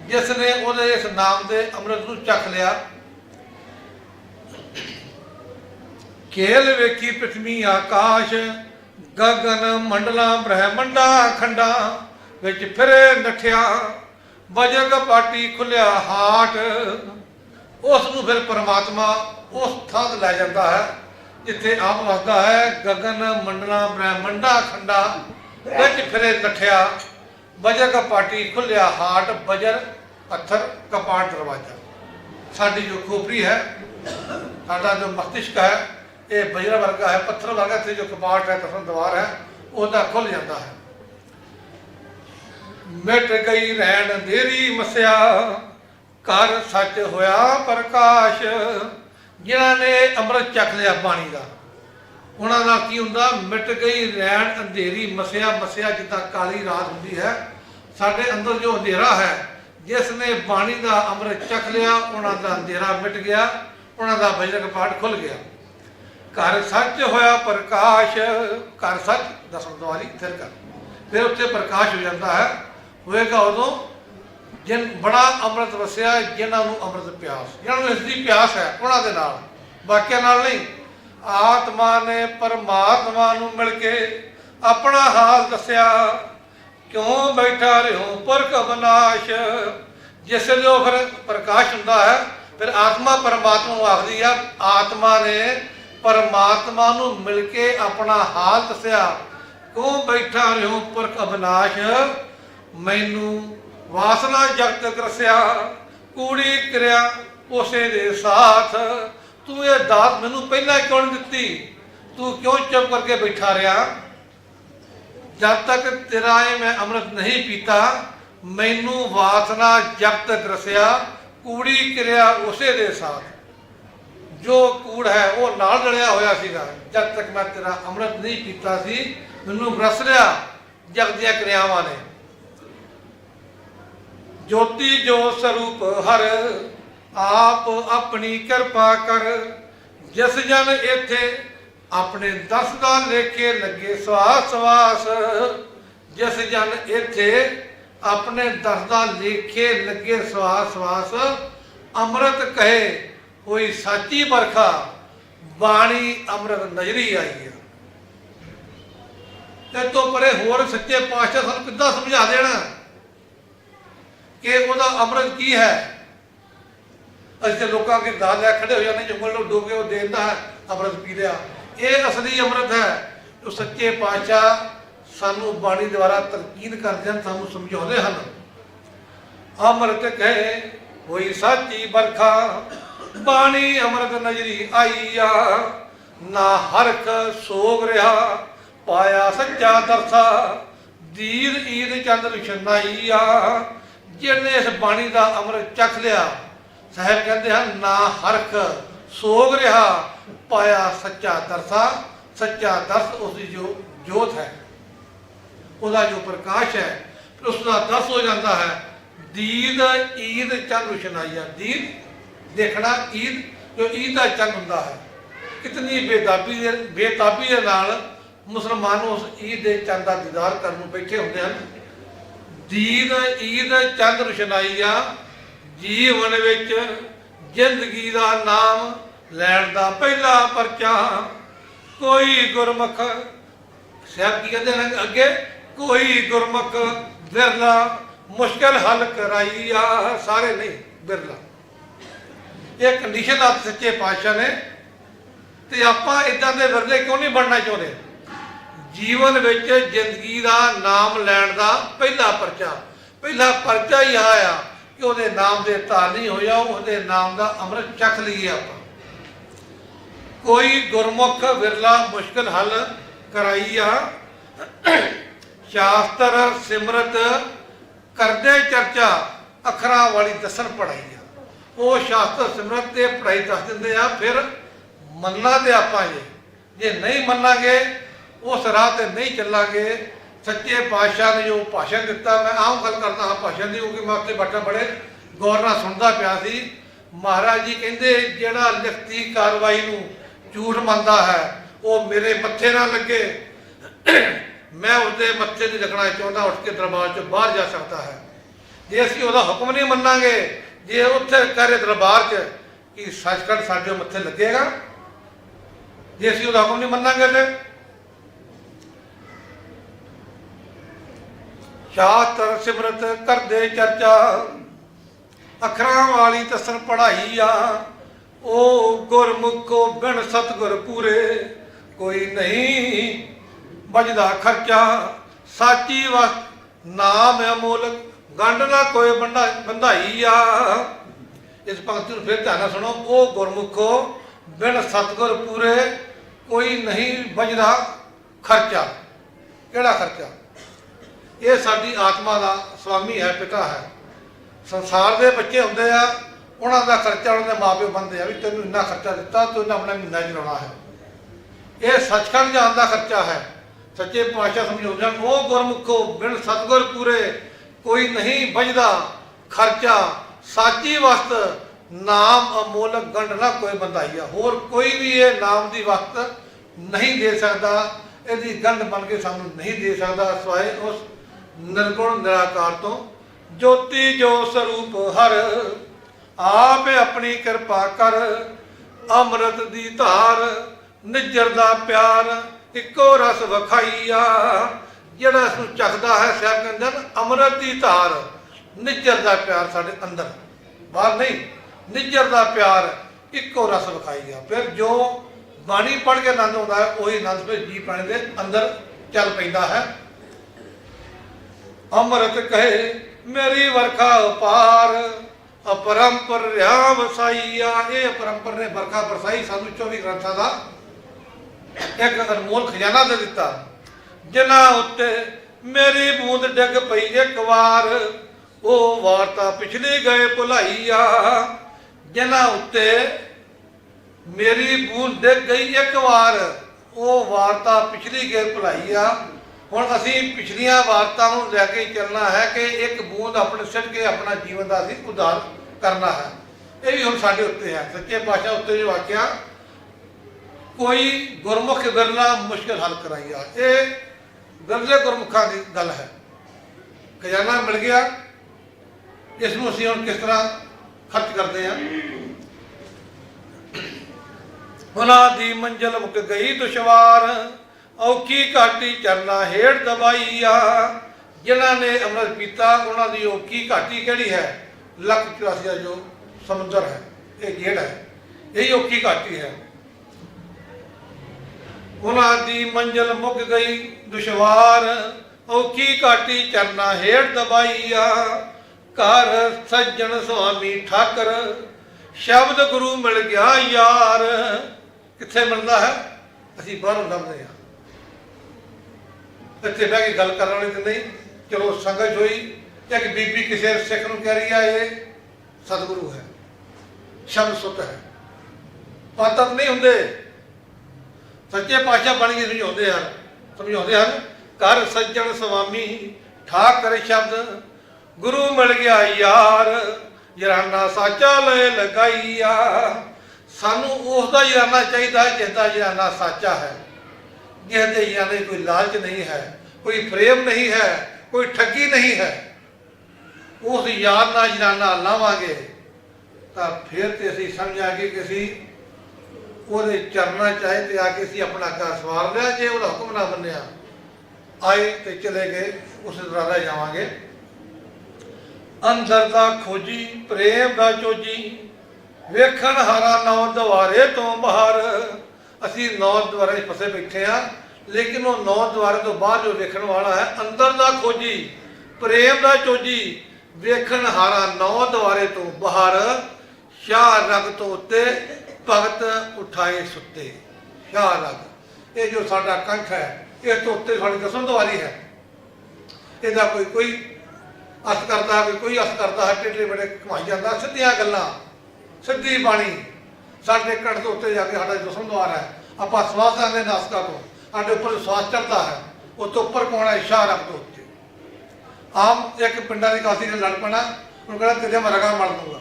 ਜਿਸ ਨੇ ਉਹਦੇ ਇਸ ਨਾਮ ਦੇ ਅੰਮ੍ਰਿਤ ਨੂੰ ਚਖ ਲਿਆ। ਖੇਲ ਵੇਖੀ ਪ੍ਰਥਮੀ ਆਕਾਸ਼, ਗਗਨ ਮੰਡਲਾਂ, ਬ੍ਰਹਮੰਡਾ, ਖੰਡਾ ਵਿੱਚ ਫਿਰੇ ਨਠਿਆ। ਵਜਗ ਪਾਟੀ ਖੁੱਲਿਆ ਹਾਟ। ਉਸ ਨੂੰ ਫਿਰ ਪਰਮਾਤਮਾ ਉਸ ਥਾਂ ਤੇ ਲੈ ਜਾਂਦਾ ਹੈ, ਜਿੱਥੇ ਆਪ ਵਸਦਾ ਹੈ, ਗਗਨ, ਮੰਡਲਾਂ, ਬ੍ਰਹਮੰਡਾ, ਖੰਡਾ, ਵਿੱਚ ਫਿਰੇ ਨਠਿਆ ਵਜਗ ਪਾਟੀ ਖੁੱਲਿਆ ਹਾਟ, ਬਜਰ, ਪੱਥਰ, ਕਪਾਟ, ਦਰਵਾਜ਼ਾ। ਸਾਡੀ ਜੋ ਖੋਪਰੀ ਹੈ, ਸਾਡਾ ਜੋ ਮਸਤਿਸ਼ਕ ਹੈ, ਇਹ ਬਜਰ ਵਰਗਾ ਹੈ, ਪੱਥਰ ਵਰਗਾ ਤੇ ਜੋ ਕਪਾਟ ਹੈ ਤਸਨ ਦਵਾਰ ਹੈ, ਉਹਦਾ ਖੁੱਲ ਜਾਂਦਾ ਹੈ। ਮਿਟ ਗਈ ਰਹਿਣ ਦੇਰੀ ਮਸਿਆ ਕਰ ਸੱਚ ਹੋਇਆ ਪ੍ਰਕਾਸ਼। ਜਿਨ੍ਹਾਂ ਨੇ ਅੰਮ੍ਰਿਤ ਚੱਖ ਲਿਆ ਬਾਣੀ ਦਾ। ਉਹਨਾਂ ਦਾ ਕੀ ਹੁੰਦਾ? ਮਿਟ ਗਈ ਰਹਿਣ ਅੰਧੇਰੀ, ਮਸਿਆ ਮਸਿਆ ਜਿੱਦਾਂ ਕਾਲੀ ਰਾਤ ਹੁੰਦੀ ਹੈ। ਸਾਡੇ ਅੰਦਰ ਜੋ ਅੰਧੇਰਾ ਹੈ, ਜਿਸ ਨੇ ਬਾਣੀ ਦਾ ਅੰਮ੍ਰਿਤ ਚੱਖ ਲਿਆ, ਉਹਨਾਂ ਦਾ ਅੰਧੇਰਾ ਮਿਟ ਗਿਆ, ਉਹਨਾਂ ਦਾ ਬਜਰਗ ਪਾਠ ਖੁੱਲ ਗਿਆ। ਘਰ ਸੱਚ ਹੋਇਆ ਪ੍ਰਕਾਸ਼। ਘਰ ਸੱਚ, ਦਸਮ ਦਵਾਰੀ, ਫਿਰ ਕਰ ਫਿਰ ਉੱਥੇ ਪ੍ਰਕਾਸ਼ ਹੋ ਜਾਂਦਾ ਹੈ। ਹੋਏਗਾ ਉਦੋਂ ਜਿਨ ਬੜਾ ਅੰਮ੍ਰਿਤ ਵਸਿਆ, ਜਿਨ੍ਹਾਂ ਨੂੰ ਅੰਮ੍ਰਿਤ ਪਿਆਸ। ਜਿਹਨਾਂ ਨੂੰ ਇਸ ਦੀ ਪਿਆਸ ਹੈ, ਉਹਨਾਂ ਦੇ ਨਾਲ। ਬਾਕੀਆਂ ਨਾਲ ਨਹੀਂ। ਆਤਮਾ ਨੇ ਪਰਮਾਤਮਾ ਨੂੰ ਮਿਲ ਕੇ ਆਪਣਾ ਹਾਲ ਦੱਸਿਆ। ਕਿਉਂ ਬੈਠਾ ਰਿਓ ਪੁਰਖ ਅਬਨਾਸ਼? ਜਿਸ ਲਈ ਫਿਰ ਪ੍ਰਕਾਸ਼ ਹੁੰਦਾ ਹੈ, ਫਿਰ ਆਤਮਾ ਪਰਮਾਤਮਾ ਨੂੰ ਆਖਦੀ ਆ, ਆਤਮਾ ਨੇ ਪਰਮਾਤਮਾ ਨੂੰ ਮਿਲ ਕੇ ਆਪਣਾ ਹਾਲ ਦੱਸਿਆ। ਕਿਉਂ ਬੈਠਾ ਰਿਓ ਪੁਰਖ ਅਬਨਾਸ਼? ਮੈਨੂੰ ਵਾਸਨਾ ਜਗਤ ਕਰਸਿਆ, ਕੂੜੀ ਕਿਰਿਆ ਉਸੇ ਦੇ ਸਾਥ। ਤੂੰ ਇਹ ਦਾਤ ਮੈਨੂੰ ਪਹਿਲਾਂ ਕਿਉਂ ਨਹੀਂ ਦਿੱਤੀ? ਤੂੰ ਕਿਉਂ ਚੁੱਪ ਕਰਕੇ ਬੈਠਾ ਰਿਹਾ? ਜਦ ਤੱਕ ਤੇਰਾ ਇਹ ਮੈਂ ਅੰਮ੍ਰਿਤ ਨਹੀਂ ਪੀਤਾ, ਮੈਨੂੰ ਵਾਸਨਾ ਜਗਤ ਗਰਸਿਆ ਕੂੜੀ ਕਿਰਿਆ ਉਸੇ ਦੇ ਸਾਥ। ਜੋ ਕੂੜ ਹੈ, ਉਹ ਨਾਲ ਰਲਿਆ ਹੋਇਆ ਸੀਗਾ। ਜਦ ਤੱਕ ਮੈਂ ਤੇਰਾ ਅੰਮ੍ਰਿਤ ਨਹੀਂ ਪੀਤਾ ਸੀ, ਮੈਨੂੰ ਗਰਸ ਲਿਆ ਜਗ ਦੀਆਂ ਕਿਰਿਆਵਾਂ ਨੇ। ਜੋਤੀ ਜੋ ਸਰੂਪ ਹਰ, ਆਪ ਆਪਣੀ ਕਿਰਪਾ ਕਰ। ਜਿਸ ਜਨ ਇੱਥੇ ਆਪਣੇ ਦਸਦਾ ਲੇਖੇ ਲੱਗੇ ਸਵਾਸ ਸਵਾਸ, ਜਿਸ ਜਨ ਇੱਥੇ ਆਪਣੇ ਦਸਦਾ ਲੇਖੇ ਲੱਗੇ ਸਵਾਸ ਸਵਾਸ, ਅੰਮ੍ਰਿਤ ਕਹੇ ਹੋਈ ਸਾਚੀ ਵਰਖਾ, ਬਾਣੀ ਅੰਮ੍ਰਿਤ ਨਜ਼ਰੀ ਆਈ ਹੈ ਤੇ ਤੋਂ ਪਰੇ ਹੋਰ ਸੱਚੇ ਪਾਤਸ਼ਾਹ ਸਾਨੂੰ ਕਿੱਦਾਂ ਸਮਝਾ ਦੇਣਾ? ਕਿ ਉਹਦਾ ਅੰਮ੍ਰਿਤ ਕੀ ਹੈ? ਅਸੀਂ ਲੋਕਾਂ ਕੇ ਦਾਲ ਲੈ ਖੜੇ ਹੋ ਜਾਂਦੇ ਜੰਗਲ ਨੂੰ ਡੋਬ ਉਹ ਦੇਂਦਾ ਹੈ ਅੰਮ੍ਰਿਤ ਪੀ ਲਿਆ। ਇਹ ਅਸਲੀ ਅੰਮ੍ਰਿਤ ਹੈ, ਜੋ ਸੱਚੇ ਪਾਤਸ਼ਾਹ ਸਾਨੂੰ ਬਾਣੀ ਦੁਆਰਾ ਤਰਕੀਦ ਕਰਦੇ ਹਨ, ਸਾਨੂੰ ਸਮਝਾਉਂਦੇ ਹਨ। ਅੰਮ੍ਰਿਤ ਕਹੇ, ਹੋਈ ਸਾਚੀ ਬਰਖਾ ਬਾਣੀ ਅੰਮ੍ਰਿਤ ਨਜ਼ਰੀ ਆਈਆ ਨਾ ਹਰਖ ਸੋਗ ਰਿਹਾ, ਪਾਇਆ ਸੱਚਾ ਦਰਸਾ, ਦੀਦ ਈਦ ਚੰਦ ਰੁਸ਼ਨਾਈਆ ਜਿਹਨੇ ਇਸ ਬਾਣੀ ਦਾ ਅੰਮ੍ਰਿਤ ਚਖ ਲਿਆ, ਸਾਹਿਬ ਕਹਿੰਦੇ ਹਨ, ਨਾ ਹਰਖ ਸੋਗ ਰਿਹਾ ਪਾਇਆ ਸੱਚਾ ਦਰਸਾ, ਸੱਚਾ ਦਰਸ ਉਸ ਦੀ ਜੋ ਜੋਤ ਹੈ। ਉਹਦਾ ਜੋ ਪ੍ਰਕਾਸ਼ ਹੈ ਉਸ ਦਾ ਦਰਸ ਹੋ ਜਾਂਦਾ ਹੈ, ਦੀਦ ਈਦ ਚੰਦ ਰੁਸ਼ਨਾਈਆ ਦੀਦ ਦੇਖਣਾ, ਈਦ ਜੋ ਈਦ ਦਾ ਚੰਦ ਹੁੰਦਾ ਹੈ। ਕਿਤਨੀ ਬੇਦਾਬੀ ਦੇ, ਬੇਤਾਬੀ ਦੇ ਨਾਲ ਮੁਸਲਮਾਨ ਉਸ ਈਦ ਦੇ ਚੰਦ ਦਾ ਦੀਦਾਰ ਕਰਨ ਨੂੰ ਬੈਠੇ ਹੁੰਦੇ ਹਨ। ਦੀਦ ਈਦ ਚੰਦ ਰੁਸ਼ਨਾਈ ਆ, ਜੀਵਨ ਵਿੱਚ ਜ਼ਿੰਦਗੀ ਦਾ ਨਾਮ ਲੈਣ ਦਾ ਪਹਿਲਾ ਪਰਚਾ। ਕੋਈ ਗੁਰਮੁਖ, ਸਾਹਿਬ ਕੀ ਕਹਿੰਦੇ ਨੇ ਅੱਗੇ? ਕੋਈ ਗੁਰਮੁਖ ਵਿਰਲਾ ਮੁਸ਼ਕਲ ਹੱਲ ਕਰਾਈ ਆ, ਸਾਰੇ ਨਹੀਂ ਬਿਰਲਾ। ਇਹ ਕੰਡੀਸ਼ਨ ਆ ਸੱਚੇ ਪਾਤਸ਼ਾਹ ਨੇ, ਤੇ ਆਪਾਂ ਇਦਾਂ ਦੇ ਵਿਰਲੇ ਕਿਉਂ ਨਹੀਂ ਬਣਨਾ ਚਾਹੁੰਦੇ? ਜੀਵਨ ਵਿੱਚ ਜ਼ਿੰਦਗੀ ਦਾ ਨਾਮ ਲੈਣ ਦਾ ਪਹਿਲਾ ਪਰਚਾ। ਪਹਿਲਾ ਪਰਚਾ ਹੀ ਆ ਆ ਕਿ ਉਹਦੇ ਨਾਮ ਦੇ ਧਾਰਨੀ ਹੋਇਆ, ਉਹਦੇ ਨਾਮ ਦਾ ਅੰਮ੍ਰਿਤ ਚੱਖ ਲਈਏ ਆਪਾਂ। ਕੋਈ ਗੁਰਮੁਖ ਵਿਰਲਾ ਮੁਸ਼ਕਲ ਹੱਲ ਕਰਾਈ ਸ਼ਾਸਤਰ ਸਿਮਰਤ ਕਰਦੇ ਚਰਚਾ ਅੱਖਰਾਂ ਵਾਲੀ ਦਸਨ ਪੜਾਈ ਆ ਉਹ ਸ਼ਾਸਤਰ ਸਿਮਰਤ ਤੇ ਪੜਾਈ ਦੱਸ ਦਿੰਦੇ ਆ, ਫਿਰ ਮੰਨਣਾ ਤੇ ਆਪਾਂ ਜੇ। ਜੇ ਨਹੀਂ ਮੰਨਾਂਗੇ ਉਸ ਰਾਹ ਤੇ ਨਹੀਂ ਚੱਲਾਂਗੇ। ਸੱਚੇ ਪਾਤਸ਼ਾਹ ਨੇ ਜੋ ਭਾਸ਼ਣ ਦਿੱਤਾ, ਮੈਂ ਆਮ ਗੱਲ ਕਰਦਾ ਹਾਂ, ਭਾਸ਼ਣ ਦੀ ਕਿਉਂਕਿ ਮੈਂ ਉੱਥੇ ਬੈਠਾ ਬੜੇ ਗੌਰ ਨਾਲ ਸੁਣਦਾ ਪਿਆ ਸੀ। ਮਹਾਰਾਜ ਜੀ ਕਹਿੰਦੇ, ਜਿਹੜਾ ਲਿਖਤੀ ਕਾਰਵਾਈ ਨੂੰ ਝੂਠ ਮੰਨਦਾ ਹੈ, ਉਹ ਮੇਰੇ ਮੱਥੇ ਨਾ ਲੱਗੇ। ਮੈਂ ਉਸਦੇ ਮੱਥੇ ਨਹੀਂ ਲੱਗਣਾ ਚਾਹੁੰਦਾ, ਉੱਠ ਕੇ ਦਰਬਾਰ ਚੋਂ ਬਾਹਰ ਜਾ ਸਕਦਾ ਹੈ। ਜੇ ਅਸੀਂ ਉਹਦਾ ਹੁਕਮ ਨਹੀਂ ਮੰਨਾਂਗੇ, ਜੇ ਉੱਥੇ ਕਰੇ ਦਰਬਾਰ 'ਚ ਕਿ ਸੱਚਖੰਡ ਸਾਡੇ ਮੱਥੇ ਲੱਗੇਗਾ, ਜੇ ਅਸੀਂ ਉਹਦਾ ਹੁਕਮ ਨਹੀਂ ਮੰਨਾਂਗੇ ਤੇ ਸ਼ਾਸਤਰ ਸਿਮਰਤ ਕਰਦੇ ਚਰਚਾ। ਅੱਖਰਾਂ ਵਾਲੀ ਤਸਰ ਪੜਾਈ ਆ। ਉਹ ਗੁਰਮੁਖੋ ਬਿਨ ਸਤਗੁਰ ਪੂਰੇ। ਕੋਈ ਨਹੀਂ ਬਜਦਾ ਖਰਚਾ। ਸਾਚੀ ਵਸ ਨਾਮ ਅਮੋਲਕ ਗੰਢ ਨਾ ਕੋਈ ਬੰਦਾ ਬੰਧਾਈ ਆ। ਇਸ ਪੰਕਤੀ ਨੂੰ ਫਿਰ ਧਿਆਨ ਨਾਲ ਸੁਣੋ। ਉਹ ਗੁਰਮੁਖੋ ਬਿਨ ਸਤਗੁਰ ਪੂਰੇ। ਕੋਈ ਨਹੀਂ ਬਜਦਾ ਖਰਚਾ। ਕਿਹੜਾ ਖਰਚਾ? ਇਹ ਸਾਡੀ ਆਤਮਾ ਦਾ ਸਵਾਮੀ ਹੈ, ਪਿਤਾ ਹੈ। ਸੰਸਾਰ ਦੇ ਬੱਚੇ ਹੁੰਦੇ ਆ, ਉਹਨਾਂ ਦਾ ਖਰਚਾ ਉਹਨਾਂ ਦੇ ਮਾਪੇ ਬੰਦੇ ਆ, ਵੀ ਤੈਨੂੰ ਇੰਨਾ ਖਰਚਾ ਦਿੱਤਾ, ਤੂੰ ਇਹਨਾਂ ਆਪਣਾ ਮਹੀਨਾ ਚਲਾਉਣਾ ਹੈ। ਇਹ ਸੱਚਖੰਡ ਜਾਣ ਦਾ ਖਰਚਾ ਹੈ। ਸੱਚੇ ਪਾਤਸ਼ਾਹ ਸਮਝਾਉਂਦੇ ਹਨ, ਉਹ ਗੁਰਮੁਖੋ, ਬਿਨ ਸਤਗੁਰ ਪੂਰੇ, ਕੋਈ ਨਹੀਂ ਬਜਦਾ ਖਰਚਾ। ਸਾਚੀ ਵਸਤ, ਨਾਮ ਅਮੋਲਕ ਗੰਢ ਨਾ ਕੋਈ ਬੰਦਾਈਆ ਹੋਰ ਕੋਈ ਵੀ ਇਹ ਨਾਮ ਦੀ ਵਸਤ ਨਹੀਂ ਦੇ ਸਕਦਾ, ਇਹਦੀ ਗੰਢ ਬਣ ਕੇ ਸਾਨੂੰ ਨਹੀਂ ਦੇ ਸਕਦਾ, ਸਵਾਏ ਉਸ ਨਿਰਗੁਣ ਨਿਰਾਕਾਰ ਤੋਂ ਜੋਤੀ ਜੋ ਸਰੂਪ ਹਰ, ਆਪ ਆਪਣੀ ਕਿਰਪਾ ਕਰ, ਅੰਮ੍ਰਿਤ ਦੀ ਧਾਰ, ਨਿਜਰ ਦਾ ਪਿਆਰ, ਇੱਕੋ ਰਸ ਵਖਾਈਆ। ਜਿਹੜਾ ਇਸ ਨੂੰ ਚੱਖਦਾ ਹੈ ਸਾਹਿਬ ਕਹਿੰਦੇ ਅੰਮ੍ਰਿਤ ਦੀ ਧਾਰ, ਨਿਜਰ ਦਾ ਪਿਆਰ ਸਾਡੇ ਅੰਦਰ। ਬਾਹਰ ਨਹੀਂ, ਨਿਜਰ ਦਾ ਪਿਆਰ, ਇੱਕੋ ਰਸ ਵਿਖਾਈਆ। ਫਿਰ ਜੋ ਬਾਣੀ ਪੜ੍ਹ ਕੇ ਆਨੰਦ ਆਉਂਦਾ ਹੈ, ਉਹੀ ਆਨੰਦ ਫਿਰ ਜੀ ਪਾਣੀ ਦੇ ਅੰਦਰ ਚੱਲ ਪੈਂਦਾ ਹੈ। ਅੰਮ੍ਰਿਤ ਕਹੇ, ਮੇਰੀ ਵਰਖਾ ਉਪਾਰ। ਅਪਰੰਪਰ ਰਿਆ ਵਸਾਈਆ ਇਹ ਅਪਰੰਪਰ ਨੇ ਵਰਖਾ ਵਰਸਾਈ ਸਾਨੂੰ 24 ਗ੍ਰੰਥਾਂ ਦਾ। ਇੱਕ ਅਨਮੋਲ ਖਜ਼ਾਨਾ ਦੇ ਦਿੱਤਾ। ਜਿਨ੍ਹਾਂ ਉੱਤੇ ਮੇਰੀ ਬੂੰਦ ਡਿੱਗ ਪਈ ਇੱਕ ਵਾਰ। ਉਹ ਵਾਰਤਾ ਪਿਛਲੀ ਗਏ ਭੁਲਾਈਆ। ਜਿਨ੍ਹਾਂ ਉੱਤੇ ਮੇਰੀ ਬੂੰਦ ਡਿੱਗ ਗਈ ਇੱਕ ਵਾਰ। ਉਹ ਵਾਰਤਾ ਪਿਛਲੀ ਗਏ ਭੁਲਾਈਆ। ਹੁਣ ਅਸੀਂ ਪਿਛਲੀਆਂ ਵਾਰਤਾਂ ਨੂੰ ਲੈ ਕੇ ਚੱਲਣਾ ਹੈ ਕਿ ਇੱਕ ਬੂੰਦ ਆਪਣੇ ਸਿੱਟ ਕੇ ਆਪਣਾ ਜੀਵਨ ਦਾ ਅਸੀਂ ਉਧਾਰ ਕਰਨਾ ਹੈ। ਇਹ ਵੀ ਹੁਣ ਸਾਡੇ ਉੱਤੇ ਹੈ। ਸੱਚੇ ਪਾਤਸ਼ਾਹ ਉੱਤੇ ਜੋ ਵਾਕਿਆ ਕੋਈ ਗੁਰਮੁਖ ਵਿਰਲਾ ਮੁਸ਼ਕਲ ਹੱਲ ਕਰਾਈਆ। ਇਹ ਵਿਰਲੇ ਗੁਰਮੁਖਾਂ ਦੀ ਗੱਲ ਹੈ। ਖਜ਼ਾਨਾ ਮਿਲ ਗਿਆ। ਇਸ ਨੂੰ ਅਸੀਂ ਹੁਣ ਕਿਸ ਤਰ੍ਹਾਂ ਖਰਚ ਕਰਦੇ ਹਾਂ? ਉਹਨਾਂ ਦੀ ਮੰਜ਼ਲ ਮੁੱਕ ਗਈ ਦੁਸ਼ਵਾਰ। ਔਖੀ ਘਾਟੀ ਚਰਨਾ ਹੇੜ ਦਬਾਈ ਆ। ਜਿਨ੍ਹਾਂ ਨੇ ਅੰਮ੍ਰਿਤ ਪੀਤਾ, ਉਹਨਾਂ ਦੀ ਔਖੀ ਘਾਟੀ ਕਿਹੜੀ ਹੈ? ਲੱਖ 84 ਦਾ ਜੋ ਸਮੁੰਦਰ ਹੈ, ਇਹ ਗੇੜ ਹੈ। ਇਹ ਔਖੀ ਘਾਟੀ ਹੈ। ਉਹਨਾਂ ਦੀ ਮੰਜ਼ਲ ਮੁੱਕ ਗਈ ਦੁਸ਼ਵਾਰ। ਔਖੀ ਘਾਟੀ ਚਰਨਾ ਹੇੜ ਦਬਾਈ ਆ। ਘਰ ਸੱਜਣ ਸੁਆਮੀ ਠਾਕਰ, ਸ਼ਬਦ ਗੁਰੂ ਮਿਲ ਗਿਆ ਯਾਰ। ਕਿੱਥੇ ਮਿਲਦਾ ਹੈ? ਅਸੀਂ ਬਾਹਰੋਂ ਲੱਭਦੇ ਹਾਂ। ਇੱਥੇ ਬਹਿ ਕੇ ਗੱਲ ਕਰਨ ਵਾਲੇ ਤੇ ਨਹੀਂ? ਚਲੋ ਸੰਗਤ ਹੋਈ ਇੱਕ ਬੀਬੀ ਕਿਸੇ ਸਿੱਖ ਨੂੰ ਕਹਿ ਰਹੀ ਆ, ਇਹ ਸਤਿਗੁਰੂ ਹੈ। ਸ਼ਬਦ ਸੁੱਤ ਹੈ। ਪਾਤਰ ਨਹੀਂ ਹੁੰਦੇ। ਸੱਚੇ ਪਾਤਸ਼ਾਹ ਬਣ ਕੇ ਸਮਝਾਉਂਦੇ ਹਨ। ਸਮਝਾਉਂਦੇ ਹਨ ਕਰ ਸੱਜਣ ਸੁਆਮੀ ਠਾਕਰ ਸ਼ਬਦ, ਗੁਰੂ ਮਿਲ ਗਿਆ ਯਾਰ ਜਰਾਨਾ ਸਾਚਾ ਲੈ ਲਗਾਈਆ। ਸਾਨੂੰ ਉਸ ਦਾ ਜਰਾਨਾ ਚਾਹੀਦਾ ਹੈ ਜਰਾਨਾ ਸੱਚਾ ਹੈ। ਜਿਸ ਦੇ ਜਰਾਨੇ ਕੋਈ ਲਾਲਚ ਨਹੀਂ ਹੈ, ਕੋਈ ਪ੍ਰੇਮ ਨਹੀਂ ਹੈ, ਕੋਈ ਠੱਗੀ ਨਹੀਂ ਹੈ, ਉਸ ਯਾਰ ਨਾਲ ਜਨਾਨਾ ਲਾਵਾਂਗੇ, ਤਾਂ ਫਿਰ ਤੇ ਅਸੀਂ ਸਮਝਾਂਗੇ ਕਿ ਅਸੀਂ ਉਹਦੇ ਚਰਨਾਂ ਚਾਹੇ ਤੇ ਆ ਕੇ ਅਸੀਂ ਆਪਣਾ ਘਰ ਸਵਾਰ ਲਿਆ, ਜੇ ਉਹਦਾ ਹੁਕਮ ਨਾ ਮੰਨਿਆ, ਆਏ ਤੇ ਚਲੇ ਗਏ, ਉਸ ਤਰ੍ਹਾਂ ਜਾਵਾਂਗੇ। ਅੰਦਰ ਦਾ ਖੋਜੀ, ਪ੍ਰੇਮ ਦਾ ਚੋਜੀ, ਵੇਖਣ ਹਾਰਾ ਨੌ ਦੁਆਰੇ ਤੋਂ ਬਾਹਰ। ਅਸੀਂ ਨੌ ਦੁਆਰੇ 'ਚ ਫਸੇ ਬੈਠੇ ਆ ਲੇਕਿਨ ਉਹ ਨੌ ਦੁਆਰੇ ਤੋਂ ਬਾਹਰ ਜੋ ਵੇਖਣ ਵਾਲਾ ਹੈ, ਅੰਦਰ ਦਾ ਖੋਜੀ, ਪ੍ਰੇਮ ਦਾ ਚੋਜੀ, ਵੇਖਣ ਹਾਰਾ ਨੌ ਦੁਆਰੇ ਤੋਂ ਬਾਹਰ, ਸ਼ਾਹ ਰਗ ਤੋਂ ਉੱਤੇ, ਭਗਤ ਉਠਾਏ ਸੁੱਤੇ। ਸ਼ਾਹ ਰਗ, ਇਹ ਜੋ ਸਾਡਾ ਕੰਖ ਹੈ ਇਸ ਤੋਂ ਉੱਤੇ ਸਾਡੀ ਦਸਮ ਦੁਆਰੀ ਹੈ। ਇਹਦਾ ਕੋਈ ਕੋਈ ਅਸ ਕਰਦਾ, ਕੋਈ ਕੋਈ ਅਸ ਕਰਦਾ ਹੈ ਟੇਢੇ ਬੜੇ ਘਮਾਈ ਜਾਂਦਾ, ਸਿੱਧੀਆਂ ਗੱਲਾਂ, ਸਿੱਧੀ ਬਾਣੀ। ਸਾਡੇ ਕੰਠ ਤੋਂ ਉੱਤੇ ਜਾ ਕੇ ਸਾਡਾ ਦਸਮ ਦੁਆਰ ਹੈ। ਆਪਾਂ ਸਵਾਸ ਲੈਂਦੇ ਨਾਸਕਾ ਤੋਂ, ਸਾਡੇ ਉੱਪਰ ਸਵਾਸ ਚੜਦਾ ਹੈ। ਉਹ ਤੋਂ ਉੱਪਰ ਕੌਣ ਹੈ? ਸ਼ਾਹ ਰਗ ਤੋਂ ਉੱਤੇ। ਆਮ ਇੱਕ ਪਿੰਡਾਂ ਦੀ ਕਾਸੀ ਨੇ ਲੜ ਪੈਣਾ, ਉਹਨੂੰ ਕਹਿੰਦਾ ਤੇਰੇ ਮੈਂ ਰਗਾ ਮੜ ਦੂੰਗਾ।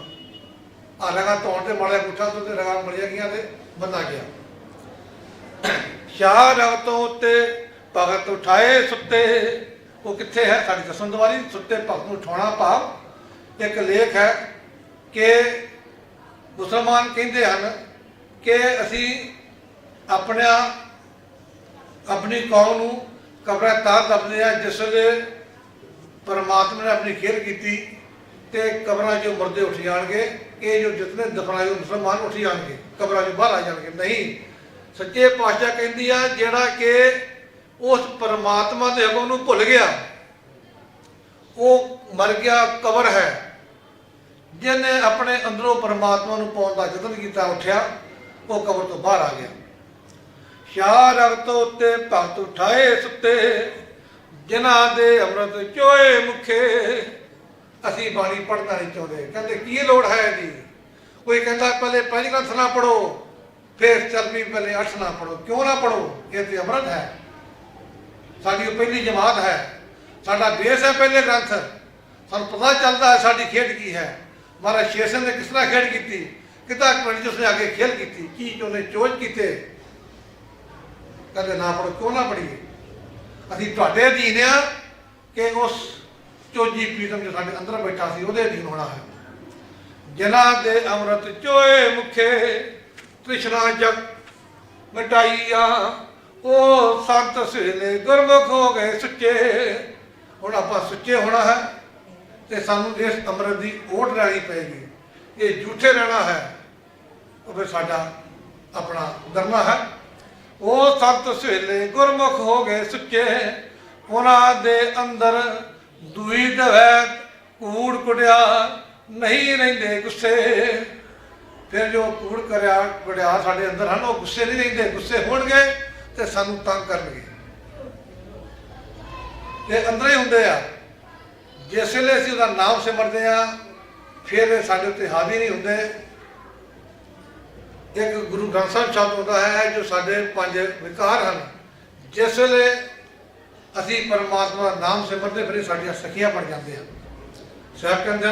ਆ ਰਗਾ ਤੋੜ ਤੇ ਮੜਿਆ ਪੁੱਠਾ ਤੋਂ ਤੇ ਰਗਾ ਮੜਿਆ ਗਿਆ ਤੇ ਬੰਦਾ ਗਿਆ। ਸ਼ਾਹ ਰਗ ਤੋਂ ਉੱਤੇ ਭਗਤ ਉਠਾਏ ਸੁੱਤੇ। ਉਹ ਕਿੱਥੇ ਹੈ? ਸਾਡੀ ਦਸਮ ਦੁਆਰੀ ਸੁੱਤੇ ਭਗਤ ਨੂੰ ਉਠਾਉਣਾ ਭਾਵ। ਇੱਕ ਲੇਖ ਹੈ ਕਿ ਮੁਸਲਮਾਨ ਕਹਿੰਦੇ ਹਨ ਕਿ ਅਸੀਂ ਆਪਣਾ ਆਪਣੀ ਕੌਮ ਨੂੰ ਕਬਰਾਂ ਤਾਂ ਦੱਬਦੇ ਆ ਜਿਸ ਵੇਲੇ ਪਰਮਾਤਮਾ ਨੇ ਆਪਣੀ ਖੇਲ ਕੀਤੀ ਤੇ ਕਬਰਾਂ 'ਚੋਂ ਮਰਦੇ ਉੱਠ ਜਾਣਗੇ, ਇਹ ਜੋ ਜਿਤਨੇ ਦਫਨਾਏ ਹੋਏ ਮੁਸਲਮਾਨ ਉੱਠ ਜਾਣਗੇ, ਕਬਰਾਂ 'ਚੋਂ ਬਾਹਰ ਆ ਜਾਣਗੇ। ਨਹੀਂ, ਸੱਚੇ ਪਾਤਸ਼ਾਹ ਕਹਿੰਦੀ ਆ, ਜਿਹੜਾ ਕਿ ਉਸ ਪਰਮਾਤਮਾ ਦੇ ਹੁਕਮ ਨੂੰ ਭੁੱਲ ਗਿਆ, ਉਹ ਮਰ ਗਿਆ, ਕਬਰ ਹੈ। ਜਿਹਨੇ ਆਪਣੇ ਅੰਦਰੋਂ ਪਰਮਾਤਮਾ ਨੂੰ ਪਾਉਣ ਦਾ ਯਤਨ ਕੀਤਾ, ਉੱਠਿਆ, ਉਹ ਕਬਰ ਤੋਂ ਬਾਹਰ ਆ ਗਿਆ। ਸ਼ਾਹ ਰਗ ਤੋਂ ਭਗਤ ਉਠਾਏ ਸੁੱਤੇ, ਜਿਨ੍ਹਾਂ ਦੇ ਅੰਮ੍ਰਿਤ ਚੋਏ ਮੁਖੇ, ਅਸੀਂ ਬਾਣੀ ਪੜ੍ਹਨਾ ਨਹੀਂ ਚਾਹੁੰਦੇ। ਕਹਿੰਦੇ, ਕੀ ਲੋੜ ਹੈ ਇਹਦੀ? ਕੋਈ ਕਹਿੰਦਾ, ਪਹਿਲੇ ਪੰਜ ਗ੍ਰੰਥ ਨਾ ਪੜੋ ਫਿਰ ਚਰਮੀ ਪਹਿਲੇ ਅੱਠ ਨਾ ਪੜੋ ਕਿਉਂ ਨਾ ਪੜੋ ਇਹ ਤੇ ਅੰਮ੍ਰਿਤ ਹੈ। ਸਾਡੀ ਉਹ ਪਹਿਲੀ ਜਮਾਤ ਹੈ। ਸਾਡਾ ਬੇਸ ਹੈ ਪਹਿਲੇ ਗ੍ਰੰਥ। ਸਾਨੂੰ ਪਤਾ ਚੱਲਦਾ ਹੈ ਸਾਡੀ ਖੇਡ ਕੀ ਹੈ। ਮਹਾਰਾਜ ਸ਼ੇਰ ਸਿੰਘ ਨੇ ਕਿਸ ਤਰ੍ਹਾਂ ਖੇਡ ਕੀਤੀ? ਕਿੱਦਾਂ ਕਹਾਣੀ ਉਸਨੇ ਅੱਗੇ ਖੇਲ ਕੀਤੀ? ਕੀ ਉਹਨੇ ਚੋਜ ਕੀਤੇ? ਕਹਿੰਦੇ, ਨਾ ਪੜੋ ਕਿਉਂ ਨਾ ਪੜੀਏ ਅਸੀਂ ਤੁਹਾਡੇ ਅਧੀਨ ਆ ਕਿ ਉਸ ਚੋਜੀ ਪ੍ਰੀਤਮ ਜੋ ਸਾਡੇ ਅੰਦਰ ਬੈਠਾ ਸੀ, ਉਹਦੇ ਅਧੀਨ ਹੋਣਾ ਹੈ। ਜਿਨ੍ਹਾਂ ਦੇ ਅੰਮ੍ਰਿਤ ਚੋਏ ਮੁਖੇ, ਤ੍ਰਿਸ਼ਨਾ ਜਗ ਮਟਾਈਆ। ਉਹ ਸੰਤ ਸਵੇਲੇ ਗੁਰਮੁਖ ਹੋ ਗਏ ਸੁੱਚੇ। ਹੁਣ ਆਪਾਂ ਸੁੱਚੇ ਹੋਣਾ ਹੈ। ਤੇ ਸਾਨੂੰ ਇਸ ਅੰਮ੍ਰਿਤ ਦੀ ਓਟ ਲੈਣੀ ਪਏਗੀ। ਇਹ ਝੂਠੇ ਰਹਿਣਾ ਹੈ, ਉਹ ਫਿਰ ਸਾਡਾ ਆਪਣਾ ਦਰਨਾ ਹੈ। ਉਹ ਸੰਤ ਸਵੇਲੇ ਗੁਰਮੁਖ ਹੋ ਗਏ ਸੁੱਚੇ, ਉਹਨਾਂ ਦੇ ਅੰਦਰ ਦੂਈ ਦਵੈ ਕੂੜ ਕੁੜਿਆ ਨਹੀਂ ਰਹਿੰਦੇ ਗੁੱਸੇ। ਫਿਰ ਜੋ ਕੂੜ ਕਰਿਆ ਕੁੜਿਆ ਸਾਡੇ ਅੰਦਰ ਹਨ, ਉਹ ਗੁੱਸੇ ਨਹੀਂ ਰਹਿੰਦੇ, ਗੁੱਸੇ ਹੋਣਗੇ ਤੇ ਸਾਨੂੰ ਤੰਗ ਕਰਨਗੇ। ਇਹ ਅੰਦਰ ਹੀ ਹੁੰਦੇ ਆ। ਜਿਸ ਵੇਲੇ ਅਸੀਂ ਉਹਦਾ ਨਾਮ ਸਿਮਰਦੇ ਆ ਫਿਰ ਇਹ ਸਾਡੇ ਉੱਤੇ ਹਾਵੀ ਨਹੀਂ ਹੁੰਦੇ। ਇੱਕ ਗੁਰੂ ਗ੍ਰੰਥ ਸਾਹਿਬ ਸ਼ਬਦ ਹੁੰਦਾ ਹੈ ਜੋ ਸਾਡੇ ਪੰਜ ਵਿਕਾਰ ਹਨ। ਜਿਸ ਵੇਲੇ ਅਸੀਂ ਪਰਮਾਤਮਾ ਦਾ ਨਾਮ ਸਿਮਰਦੇ, ਫਿਰ ਸਾਡੀਆਂ ਸਖੀਆਂ ਬਣ ਜਾਂਦੇ ਹਨ। ਸਾਹਿਬ ਕਹਿੰਦੇ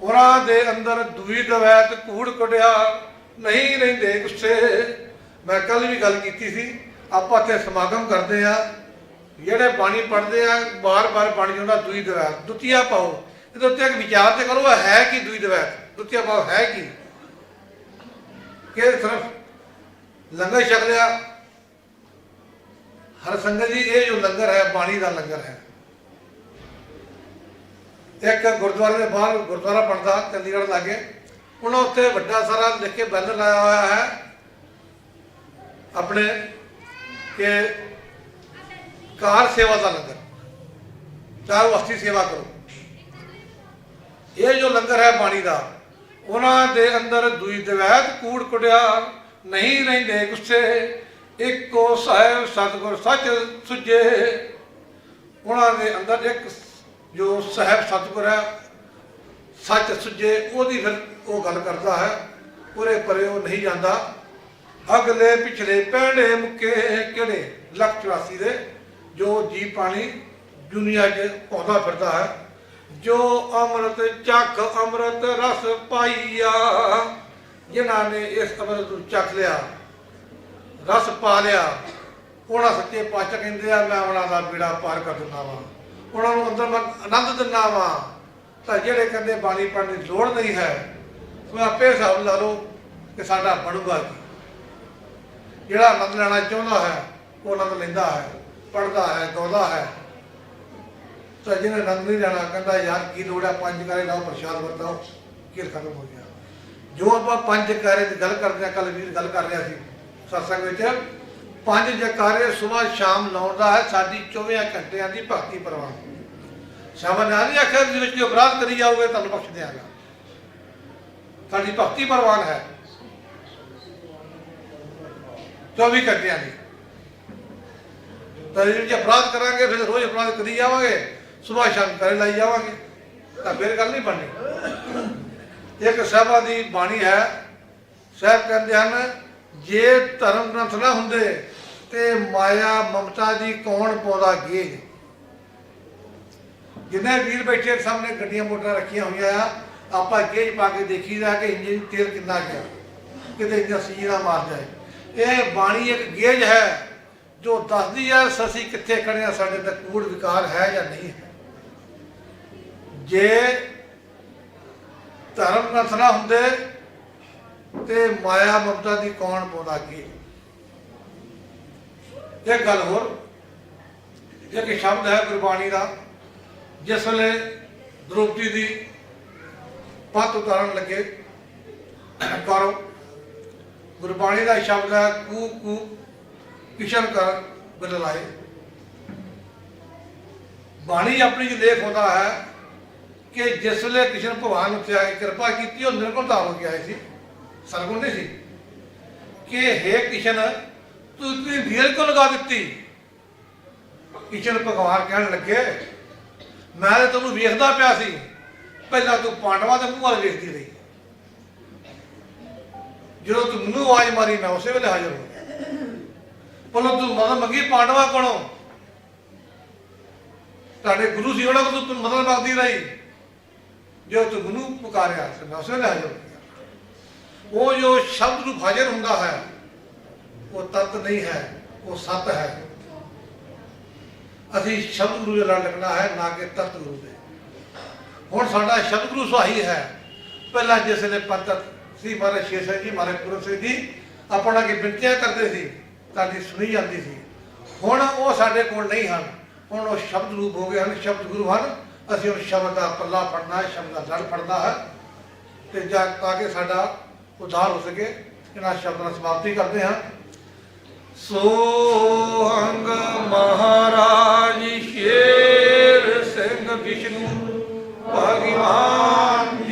ਉਹਨਾਂ ਦੇ ਅੰਦਰ ਦੂਈ ਦਵੈਤ ਕੂੜ ਕਟਿਆ ਨਹੀਂ ਰਹਿੰਦੇ ਗੁੱਸੇ। ਮੈਂ ਕੱਲ ਵੀ ਗੱਲ ਕੀਤੀ ਸੀ, ਆਪਾਂ ਇੱਥੇ ਸਮਾਗਮ ਕਰਦੇ ਆ ਜਿਹੜੇ ਬਾਣੀ ਪੜ੍ਹਦੇ ਆ ਬਾਰ-ਬਾਰ ਬਾਣੀ ਹੁੰਦਾ, ਦੂਈ ਦਵੈਤ ਦੁਤੀਆ ਪਾਓ। ਇਹਦੇ ਉੱਤੇ ਇੱਕ ਵਿਚਾਰ ਤੇ ਕਰੋ ਹੈ ਕੀ ਦੂਈ ਦਵੈਤ ਦੁਤੀਆ ਪਾਓ, ਹੈ ਕੀ? ਕਿ ਸਿਰਫ ਲੰਗਰ ਛਕ ਲਿਆ। ਹਰ ਸੰਗਤ ਜੀ, ਇਹ ਜੋ ਲੰਗਰ ਹੈ, ਬਾਣੀ ਦਾ ਲੰਗਰ ਹੈ। ਇੱਕ ਗੁਰਦੁਆਰੇ ਦੇ ਬਾਹਰ ਗੁਰਦੁਆਰਾ ਬਣਦਾ, ਚੰਡੀਗੜ੍ਹ ਲਾਗੇ। ਉਹਨਾਂ ਉੱਤੇ ਵੱਡਾ ਸਾਰਾ ਲਿਖ ਕੇ ਬੈਨਰ ਲਾਇਆ ਹੋਇਆ ਹੈ। ਆਪਣੇ ਕਿ ਕਾਰ ਸੇਵਾ ਦਾ ਲੰਗਰ। ਚਾਹੇ ਅਸਥੀ ਸੇਵਾ ਕਰੋ। ਇਹ ਜੋ ਲੰਗਰ ਹੈ ਬਾਣੀ ਦਾ, ਉਹਨਾਂ ਦੇ ਅੰਦਰ ਦੂਈ ਦਵੈਤ ਕੂੜ ਕੁੜਿਆ ਨਹੀਂ ਰਹਿੰਦੇ ਗੁੱਸੇ। ਇੱਕੋ ਸਾਹਿਬ ਸਤਿਗੁਰ ਸੱਚ ਸੁਝੇ। ਉਹਨਾਂ ਦੇ ਅੰਦਰ ਇੱਕ ਜੋ ਸਾਹਿਬ ਸਤਿਗੁਰ ਹੈ, ਸੱਚ ਸੁਝੇ, ਉਹਦੀ ਫਿਰ ਉਹ ਗੱਲ ਕਰਦਾ ਹੈ, ਉਰੇ ਪਰੇ ਉਹ ਨਹੀਂ ਜਾਂਦਾ। ਅਗਲੇ ਪਿਛਲੇ ਪਹਿਲੇ ਮੁੱਕੇ ਕਿਹੜੇ? ਲੱਖ 84 ਦੇ। ਜੋ ਜੀ ਪਾਣੀ ਦੁਨੀਆ 'ਚ ਪਾਉਂਦਾ ਫਿਰਦਾ ਹੈ, ਜੋ ਅੰਮ੍ਰਿਤ ਚੱਖ ਅੰਮ੍ਰਿਤ ਰਸ ਪਾਈਆ, ਜਿਨ੍ਹਾਂ ਨੇ ਇਸ ਅੰਮ੍ਰਿਤ ਨੂੰ ਚੱਖ ਲਿਆ, ਰਸ ਪਾ ਲਿਆ, ਉਹਨਾਂ ਸੱਚੇ ਪਾਤਸ਼ਾਹ ਕਹਿੰਦੇ ਆ, ਮੈਂ ਉਹਨਾਂ ਦਾ ਬੀੜਾ ਪਾਰ ਕਰ ਦਿੰਦਾ ਵਾਂ, ਉਹਨਾਂ ਨੂੰ ਅੰਦਰ ਮੈਂ ਆਨੰਦ ਦਿੰਦਾ ਵਾਂ। ਤਾਂ ਜਿਹੜੇ ਕਹਿੰਦੇ ਬਾਣੀ ਪੜ੍ਹਨ ਦੀ ਲੋੜ ਨਹੀਂ ਹੈ, ਉਹ ਆਪੇ ਹਿਸਾਬ ਲਾ ਲਓ ਕਿ ਸਾਡਾ ਬਣੂਗਾ ਕੀ। ਜਿਹੜਾ ਆਨੰਦ ਲੈਣਾ ਚਾਹੁੰਦਾ ਹੈ, ਉਹ ਆਨੰਦ ਲੈਂਦਾ ਹੈ। ਪੜਦਾ ਹੈ, ਗਾਉਂਦਾ ਹੈ। ਤਾਂ ਜਿਹਨੇ ਆਨੰਦ ਨਹੀਂ ਲੈਣਾ, ਕਹਿੰਦਾ, ਯਾਰ, ਕੀ ਲੋੜ ਹੈ? ਪੰਜ ਕਰੇ ਲਾਓ ਪ੍ਰਸ਼ਾਦ ਵਰਤਾਓ। ਕਿਰ ਖਤਮ ਹੋ ਗਿਆ। ਜੋ ਆਪਾਂ ਪੰਜ ਜਕਾਰੇ ਦੀ ਗੱਲ ਕਰਦੇ ਆ ਕੱਲ ਵੀਰ ਗੱਲ ਕਰ ਰਿਹਾ ਸੀ, ਸਤਸੰਗ ਵਿੱਚ। ਪੰਜ ਜਕਾਰੇ ਸਵੇਰ ਸ਼ਾਮ ਲਾਉਣ ਦਾ ਹੈ, ਸਾਡੀ 24 ਘੰਟਿਆਂ ਦੀ ਭਗਤੀ ਪ੍ਰਵਾਨ। ਸ਼ਾਮਨ ਨਹੀਂ ਆਖਿਆ ਦੇ ਵਿੱਚ ਅਪਰਾਧ ਕਰੀ ਜਾਓਗੇ, ਤੁਹਾਨੂੰ ਬਖਸ਼ ਦਿਆਂਗਾ। ਸਾਡੀ ਭਗਤੀ ਪ੍ਰਵਾਨ ਹੈ। 24 ਘੰਟਿਆਂ ਦੀ। ਤਾਂ ਜੇ ਅਪਰਾਧ ਕਰਾਂਗੇ, ਫਿਰ ਰੋਜ਼ ਅਪਰਾਧ ਕਰੀ ਜਾਵਾਂਗੇ, ਸੁਬਾਹ ਸ਼ਾਮ ਕਰੇ ਲਾਈ ਜਾਵਾਂਗੇ, ਤਾਂ ਫਿਰ ਗੱਲ ਨਹੀਂ ਬਣਨੀ। ਇੱਕ ਸਾਹਿਬਾਂ ਦੀ ਬਾਣੀ ਹੈ, ਸਾਹਿਬ ਕਹਿੰਦੇ ਹਨ, ਜੇ ਧਰਮ ਗ੍ਰੰਥ ਨਾ ਹੁੰਦੇ, ਤੇ ਮਾਇਆ ਮਮਤਾ ਦੀ ਕੌਣ ਪਾਉਂਦਾ ਗੇਜ? ਜਿੰਨੇ ਵੀਰ ਬੈਠੇ ਸਾਹਮਣੇ ਗੱਡੀਆਂ ਮੋਟਰਾਂ ਰੱਖੀਆਂ ਹੋਈਆਂ ਆ, ਆਪਾਂ ਗੇਜ ਪਾ ਕੇ ਦੇਖੀਦਾ ਕਿ ਇੰਜਨ ਤੇਲ ਕਿੰਨਾ ਗਿਆ, ਕਿਤੇ ਇੰਜਨ ਸੀ ਮਾਰ ਜਾਏ। ਇਹ ਬਾਣੀ ਇੱਕ ਗੇਜ ਹੈ। ਜੋ ਦੱਸਦੀ ਹੈ ਅਸੀਂ ਕਿੱਥੇ ਖੜੇ ਆ, ਸਾਡੇ ਤੇ ਕੂੜ ਵਿਕਾਰ ਹੈ ਜਾਂ ਨਹੀਂ ਹੈ। ਜੇ ਧਰਮ ਗ੍ਰੰਥ ਨਾ ਹੁੰਦੇ, ਤੇ ਮਾਇਆ ਮਮਤਾ ਦੀ ਕੌਣ ਪਾਉਂਦਾ ਕੀ ਇੱਕ ਗੱਲ ਹੋਰ, ਇੱਕ ਸ਼ਬਦ ਹੈ ਗੁਰਬਾਣੀ ਦਾ, ਜਿਸ ਵੇਲੇ ਦ੍ਰੋਪਦੀ ਦੀ ਪੱਤ ਉਤਾਰਨ ਲੱਗੇ ਕਰੋ ਗੁਰਬਾਣੀ ਦਾ ਸ਼ਬਦ ਹੈ ਕੂ ਕੂ ਕਿਸ਼ਨ ਕਰ ਬਦਲਾਏ। ਬਾਣੀ ਆਪਣੀ ਚ ਲੇਖ ਹੁੰਦਾ ਹੈ ਕਿ ਜਿਸ ਵੇਲੇ ਕ੍ਰਿਸ਼ਨ ਭਗਵਾਨ ਉੱਤੇ ਆ ਕੇ ਕਿਰਪਾ ਕੀਤੀ, ਉਹ ਨਿਰਗੁਣ ਧਾਰ ਹੋ ਕੇ ਆਏ ਸੀ। ਸਰਗੁਣ ਨਹੀਂ ਸੀ। ਕਿ ਹੈ ਕਿਸ਼ਨ ਤੂੰ ਇਤਨੀ ਦੇਰ ਕਿਉਂ ਲਗਾ ਦਿੱਤੀ? ਕਿਸ਼ਨ ਭਗਵਾਨ ਕਹਿਣ ਲੱਗੇ, ਮੈਂ ਤਾਂ ਤੈਨੂੰ ਵੇਖਦਾ ਪਿਆ ਸੀ। ਪਹਿਲਾਂ ਤੂੰ ਪਾਂਡਵਾਂ ਦੇ ਮੂੰਹ ਵੱਲ ਵੇਖਦੀ ਰਹੀ। ਜਦੋਂ ਤੂੰ ਮੈਨੂੰ ਆਵਾਜ਼ ਮਾਰੀ, ਮੈਂ ਉਸੇ ਵੇਲੇ ਹਾਜ਼ਰ ਹੋ ਗਿਆ। ਪਹਿਲਾਂ ਤੂੰ ਮਦਦ ਮੰਗੀ ਪਾਂਡਵਾ ਕੋਲੋਂ? ਤੁਹਾਡੇ ਗੁਰੂ ਸੀ, ਉਹਨਾਂ ਕੋਲ ਤੂੰ ਮਦਦ ਮੰਗਦੀ ਰਹੀ। ਜੋ ਤੂੰ ਮੈਨੂੰ ਪੁਕਾਰਿਆ ਸੀ ਮੈਂ ਉਸੇ ਉਹ ਜੋ ਸ਼ਬਦ ਨੂੰ ਹਾਜ਼ਰ ਹੁੰਦਾ ਹੈ, ਉਹ ਤਤ ਨਹੀਂ ਹੈ, ਉਹ ਸਤ ਹੈ। ਅਸੀਂ ਸ਼ਬਦ ਗੁਰੂ ਦੇ ਨਾਲ ਲੱਗਣਾ ਹੈ, ਨਾ ਕਿ ਤਤ ਗੁਰੂ ਦੇ। ਹੁਣ ਸਾਡਾ ਸ਼ਬਦ ਗੁਰੂ ਸੁਹਾਈ ਹੈ। ਪਹਿਲਾਂ ਜਿਸ ਨੇ ਪੰਡਤ ਸੀ ਮਾਰੇ ਸ਼ੇਰ ਜੀ, ਮਹਾਰਾਜ ਗੁਰੂ ਸਿੰਘ ਜੀ, ਆਪਣਾ ਕੇ ਬਿਨਤੀਆਂ ਕਰਦੇ ਸੀ। ਤੁਹਾਡੀ ਸੁਣੀ ਜਾਂਦੀ ਸੀ। ਹੁਣ ਉਹ ਸਾਡੇ ਕੋਲ ਨਹੀਂ ਹਨ। ਹੁਣ ਉਹ ਸ਼ਬਦ ਰੂਪ ਹੋ ਗਏ ਹਨ, ਸ਼ਬਦ ਗੁਰੂ ਹਨ। ਅਸੀਂ ਉਹ ਸ਼ਬਦ ਦਾ ਪੱਲਾ ਫੜਨਾ ਹੈ, ਸ਼ਬਦ ਦਾ ਲੜ ਫੜਨਾ ਹੈ। ਤੇ ਜਾ ਤਾਂ ਕਿ ਸਾਡਾ ਉਧਾਰ ਹੋ ਸਕੇ, ਇਹਨਾਂ ਸ਼ਬਦਾਂ ਦੀ ਸਮਾਪਤੀ ਕਰਦੇ ਹਾਂ। ਸੋ ਅੰਗ ਮਹਾਰਾਜ ਸ਼ੇਰ ਸਿੰਘ ਵਿਸ਼ਨੂੰ, ਭਗਵਾਨ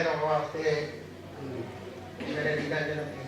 ਪਾਸਾ ਜੀ ਪ੍ਰਸ਼ਾਦ ਦੇ ਕਾਰਜਕ੍ਰਮ ਵਾਸਤੇ ਮੇਰੇ ਵੀਰਾਂ ਜਨ